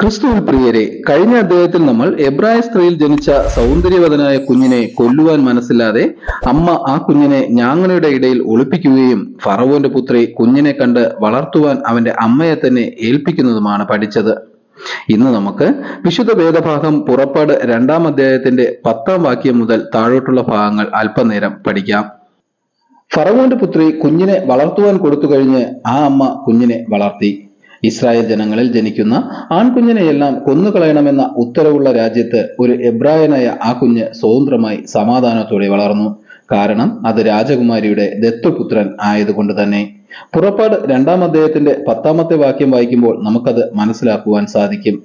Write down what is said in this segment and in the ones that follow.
ക്രിസ്തുവിൽ പ്രിയരെ കഴിഞ്ഞ അദ്ദേഹത്തിൽ നമ്മൾ എബ്രായ സ്ത്രീയിൽ ജനിച്ച സൗന്ദര്യവതനായ കുഞ്ഞിനെ കൊല്ലുവാൻ മനസ്സില്ലാതെ അമ്മ ആ കുഞ്ഞിനെ ഞാങ്ങണയുടെ ഇടയിൽ ഒളിപ്പിക്കുകയും ഫറവോന്റെ പുത്രി കുഞ്ഞിനെ കണ്ട് വളർത്തുവാൻ അവന്റെ അമ്മയെ തന്നെ ഏൽപ്പിക്കുന്നതുമാണ് പഠിച്ചത്. ഇന്ന് നമുക്ക് വിശുദ്ധ വേദഭാഗം പുറപ്പാട് രണ്ടാം അധ്യായത്തിന്റെ പത്താം വാക്യം മുതൽ താഴോട്ടുള്ള ഭാഗങ്ങൾ അല്പനേരം പഠിക്കാം. ഫറവോന്റെ പുത്രി കുഞ്ഞിനെ വളർത്തുവാൻ കൊടുത്തു കഴിഞ്ഞ് ആ അമ്മ കുഞ്ഞിനെ വളർത്തി. ഇസ്രായേൽ ജനങ്ങളിൽ ജനിക്കുന്ന ആൺകുഞ്ഞിനെയെല്ലാം കൊന്നുകളയണമെന്ന ഉത്തരവുള്ള രാജ്യത്ത് ഒരു എബ്രായനായ ആ കുഞ്ഞ് സ്വതന്ത്രമായി സമാധാനത്തോടെ വളർന്നു. കാരണം അത് രാജകുമാരിയുടെ ദത്തുപുത്രൻ ആയതുകൊണ്ട് തന്നെ. പുറപ്പാട് രണ്ടാം അദ്ദേഹത്തിന്റെ പത്താമത്തെ വാക്യം വായിക്കുമ്പോൾ നമുക്കത് മനസ്സിലാക്കുവാൻ സാധിക്കും.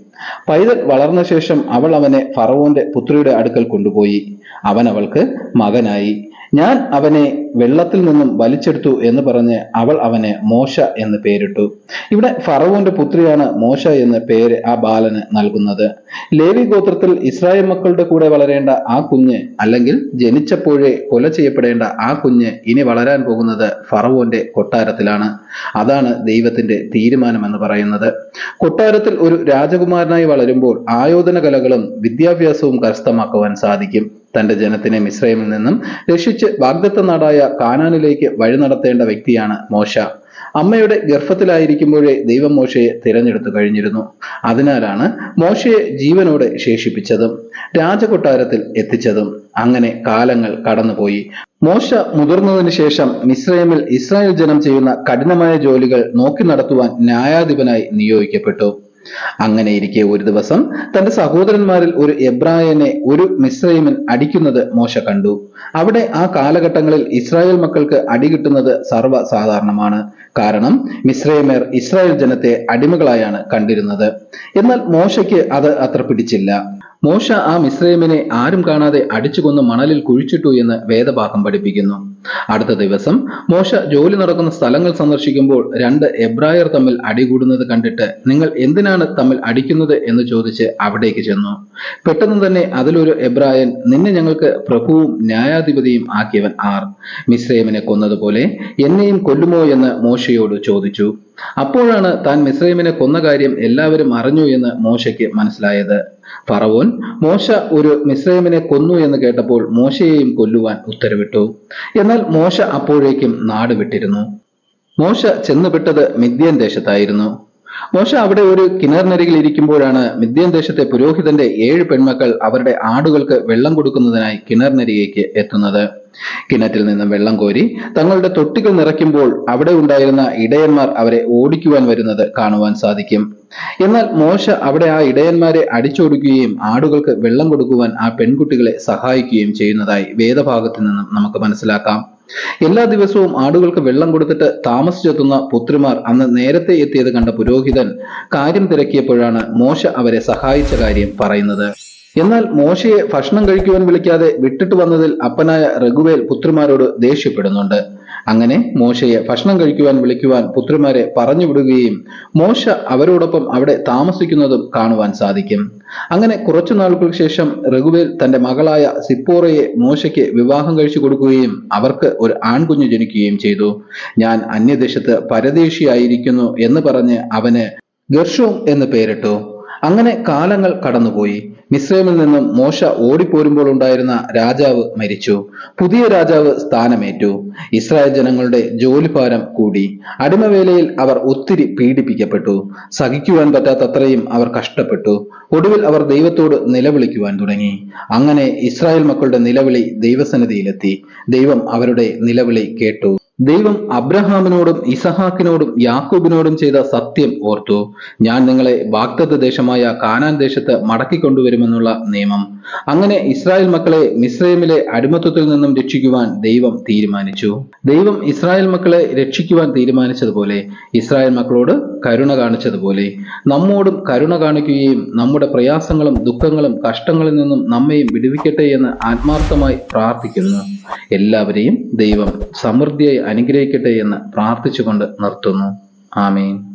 പൈതൽ വളർന്ന ശേഷം അവൾ അവനെ ഫറവോന്റെ പുത്രിയുടെ അടുക്കൽ കൊണ്ടുപോയി. അവൻ അവൾക്ക് മകനായി. ഞാൻ അവനെ വെള്ളത്തിൽ നിന്നും വലിച്ചെടുത്തു എന്ന് പറഞ്ഞ് അവൾ അവനെ മോശ എന്ന് പേരിട്ടു. ഇവിടെ ഫറവോന്റെ പുത്രിയാണ് മോശ എന്ന പേര് ആ ബാലന് നൽകുന്നത്. ലേവി ഗോത്രത്തിൽ ഇസ്രായേൽ മക്കളുടെ കൂടെ വളരേണ്ട ആ കുഞ്ഞ് അല്ലെങ്കിൽ ജനിച്ചപ്പോഴേ കൊല ചെയ്യപ്പെടേണ്ട ആ കുഞ്ഞ് ഇനി വളരാൻ പോകുന്നത് ഫറവോന്റെ കൊട്ടാരത്തിലാണ്. അതാണ് ദൈവത്തിന്റെ തീരുമാനമെന്ന് പറയുന്നത്. കൊട്ടാരത്തിൽ ഒരു രാജകുമാരനായി വളരുമ്പോൾ ആയോധന കലകളും വിദ്യാഭ്യാസവും കരസ്ഥമാക്കുവാൻ സാധിക്കും. തന്റെ ജനത്തിനെ മിശ്രയിൽ നിന്നും രക്ഷിച്ച് വാഗ്ദത്ത നാടായ കാനാനിലേക്ക് വഴി നടത്തേണ്ട വ്യക്തിയാണ് മോശ. അമ്മയുടെ ഗർഭത്തിലായിരിക്കുമ്പോഴേ ദൈവം മോശയെ തിരഞ്ഞെടുത്തു കഴിഞ്ഞിരുന്നു. അതിനാലാണ് മോശയെ ജീവനോടെ ശേഷിപ്പിച്ചതും രാജകൊട്ടാരത്തിൽ എത്തിച്ചതും. അങ്ങനെ കാലങ്ങൾ കടന്നുപോയി. മോശ മുതിർന്നതിന് ശേഷം മിശ്രമിൽ ഇസ്രായേൽ ജനം ചെയ്യുന്ന കഠിനമായ ജോലികൾ നോക്കി നടത്തുവാൻ ന്യായാധിപനായി നിയോഗിക്കപ്പെട്ടു. അങ്ങനെ ഇരിക്കെ ഒരു ദിവസം തന്റെ സഹോദരന്മാരിൽ ഒരു എബ്രായനെ ഒരു മിശ്രൈമൻ അടിക്കുന്നത് മോശ കണ്ടു. അവിടെ ആ കാലഘട്ടങ്ങളിൽ ഇസ്രായേൽ മക്കൾക്ക് അടി കിട്ടുന്നത് സർവസാധാരണമാണ്. കാരണം മിശ്രൈമേർ ഇസ്രായേൽ ജനത്തെ അടിമകളായാണ് കണ്ടിരുന്നത്. എന്നാൽ മോശയ്ക്ക് അത് അത്ര പിടിച്ചില്ല. മോശ ആ മിശ്രൈമിനെ ആരും കാണാതെ അടിച്ചുകൊന്ന് മണലിൽ കുഴിച്ചിട്ടു എന്ന് വേദഭാഗം പഠിപ്പിക്കുന്നു. അടുത്ത ദിവസം മോശ ജോലി നടക്കുന്ന സ്ഥലങ്ങൾ സന്ദർശിക്കുമ്പോൾ രണ്ട് എബ്രായർ തമ്മിൽ അടികൂടുന്നത് കണ്ടിട്ട് നിങ്ങൾ എന്തിനാണ് തമ്മിൽ അടിക്കുന്നത് എന്ന് ചോദിച്ച് അവിടേക്ക് ചെന്നു. പെട്ടെന്ന് തന്നെ അതിലൊരു എബ്രായൻ നിന്നെ ഞങ്ങൾക്ക് പ്രഭുവും ന്യായാധിപതിയും ആക്കിയവൻ ആർ. മിശ്രൈമിനെ കൊന്നതുപോലെ എന്നെയും കൊല്ലുമോ എന്ന് മോശയോട് ചോദിച്ചു. അപ്പോഴാണ് താൻ മിശ്രൈമിനെ കൊന്ന കാര്യം എല്ലാവരും അറിഞ്ഞു എന്ന് മോശയ്ക്ക് മനസ്സിലായത്. ഫറവോൻ മോശ ഒരു മിസ്രൈമിനെ കൊന്നു എന്ന് കേട്ടപ്പോൾ മോശയെയും കൊല്ലുവാൻ ഉത്തരവിട്ടു. എന്നാൽ മോശ അപ്പോഴേക്കും നാട് വിട്ടിരുന്നു. മോശ ചെന്നുപെട്ടത് മിദ്യൻ ദേശത്തായിരുന്നു. മോശ അവിടെ ഒരു കിണറിനരികിൽ ഇരിക്കുമ്പോഴാണ് മിദ്യൻ ദേശത്തെ പുരോഹിതന്റെ ഏഴ് പെൺമക്കൾ അവരുടെ ആടുകൾക്ക് വെള്ളം കൊടുക്കുന്നതിനായി കിണറിനരികേക്ക് എത്തുന്നത്. കിണറ്റിൽ നിന്നും വെള്ളം കോരി തങ്ങളുടെ തൊട്ടികൾ നിറയ്ക്കുമ്പോൾ അവിടെ ഉണ്ടായിരുന്ന ഇടയന്മാർ അവരെ ഓടിക്കുവാൻ വരുന്നത് കാണുവാൻ സാധിക്കും. എന്നാൽ മോശ അവിടെ ആ ഇടയന്മാരെ അടിച്ചോടിക്കുകയും ആടുകൾക്ക് വെള്ളം കൊടുക്കുവാൻ ആ പെൺകുട്ടികളെ സഹായിക്കുകയും ചെയ്യുന്നതായി വേദഭാഗത്ത് നിന്നും നമുക്ക് മനസ്സിലാക്കാം. എല്ലാ ദിവസവും ആടുകൾക്ക് വെള്ളം കൊടുത്തിട്ട് താമസിച്ചെത്തുന്ന പുത്രിമാർ അന്ന് നേരത്തെ എത്തിയത് കണ്ട പുരോഹിതൻ കാര്യം തിരക്കിയപ്പോഴാണ് മോശ അവരെ സഹായിച്ച കാര്യം പറയുന്നത്. എന്നാൽ മോശയെ ഭക്ഷണം കഴിക്കുവാൻ വിളിക്കാതെ വിട്ടിട്ട് വന്നതിൽ അപ്പനായ രഘുവേൽ പുത്രിമാരോട് ദേഷ്യപ്പെടുന്നുണ്ട്. അങ്ങനെ മോശയെ ഭക്ഷണം കഴിക്കുവാൻ വിളിക്കുവാൻ പുത്രിമാരെ പറഞ്ഞു വിടുകയും മോശ അവരോടൊപ്പം അവിടെ താമസിക്കുന്നതും കാണുവാൻ സാധിക്കും. അങ്ങനെ കുറച്ചു നാളുകൾക്ക് ശേഷം രഘുവേൽ തന്റെ മകളായ സിപ്പോറയെ മോശയ്ക്ക് വിവാഹം കഴിച്ചു കൊടുക്കുകയും അവർക്ക് ഒരു ആൺകുഞ്ഞു ജനിക്കുകയും ചെയ്തു. ഞാൻ അന്യദേശത്ത് പരദേശിയായിരിക്കുന്നു എന്ന് പറഞ്ഞ് അവന് ഗർഷോം എന്ന് പേരിട്ടു. അങ്ങനെ കാലങ്ങൾ കടന്നുപോയി. മിസ്രൈമിൽ നിന്നും മോശ ഓടിപ്പോരുമ്പോൾ ഉണ്ടായിരുന്ന രാജാവ് മരിച്ചു. പുതിയ രാജാവ് സ്ഥാനമേറ്റു. ഇസ്രായേൽ ജനങ്ങളുടെ ജോലിഭാരം കൂടി. അടിമവേലയിൽ അവർ ഒത്തിരി പീഡിപ്പിക്കപ്പെട്ടു. സഹിക്കുവാൻ പറ്റാത്തത്രയും അവർ കഷ്ടപ്പെട്ടു. ഒടുവിൽ അവർ ദൈവത്തോട് നിലവിളിക്കുവാൻ തുടങ്ങി. അങ്ങനെ ഇസ്രായേൽ മക്കളുടെ നിലവിളി ദൈവസന്നിധിയിലെത്തി. ദൈവം അവരുടെ നിലവിളി കേട്ടു. ദൈവം അബ്രഹാമിനോടും ഇസഹാക്കിനോടും യാക്കൂബിനോടും ചെയ്ത സത്യം ഓർത്തു. ഞാൻ നിങ്ങളെ വാഗ്ദത്ത ദേശമായ കാനാൻ ദേശത്ത് മടക്കിക്കൊണ്ടുവരുമെന്നുള്ള നിയമം. അങ്ങനെ ഇസ്രായേൽ മക്കളെ മിസ്രൈമിലെ അടിമത്വത്തിൽ നിന്നും രക്ഷിക്കുവാൻ ദൈവം തീരുമാനിച്ചു. ദൈവം ഇസ്രായേൽ മക്കളെ രക്ഷിക്കുവാൻ തീരുമാനിച്ചതുപോലെ ഇസ്രായേൽ മക്കളോട് കരുണ കാണിച്ചതുപോലെ. നമ്മോടും കരുണ കാണിക്കുകയും നമ്മുടെ പ്രയാസങ്ങളും ദുഃഖങ്ങളും കഷ്ടങ്ങളിൽ നിന്നും നമ്മയും വിടുവിക്കട്ടെ എന്ന് ആത്മാർത്ഥമായി പ്രാർത്ഥിക്കുന്നു. എല്ലാവരെയും ദൈവം സമൃദ്ധിയായി അനുഗ്രഹിക്കട്ടെ എന്ന് പ്രാർത്ഥിച്ചുകൊണ്ട് നിർത്തുന്നു. ആമീൻ.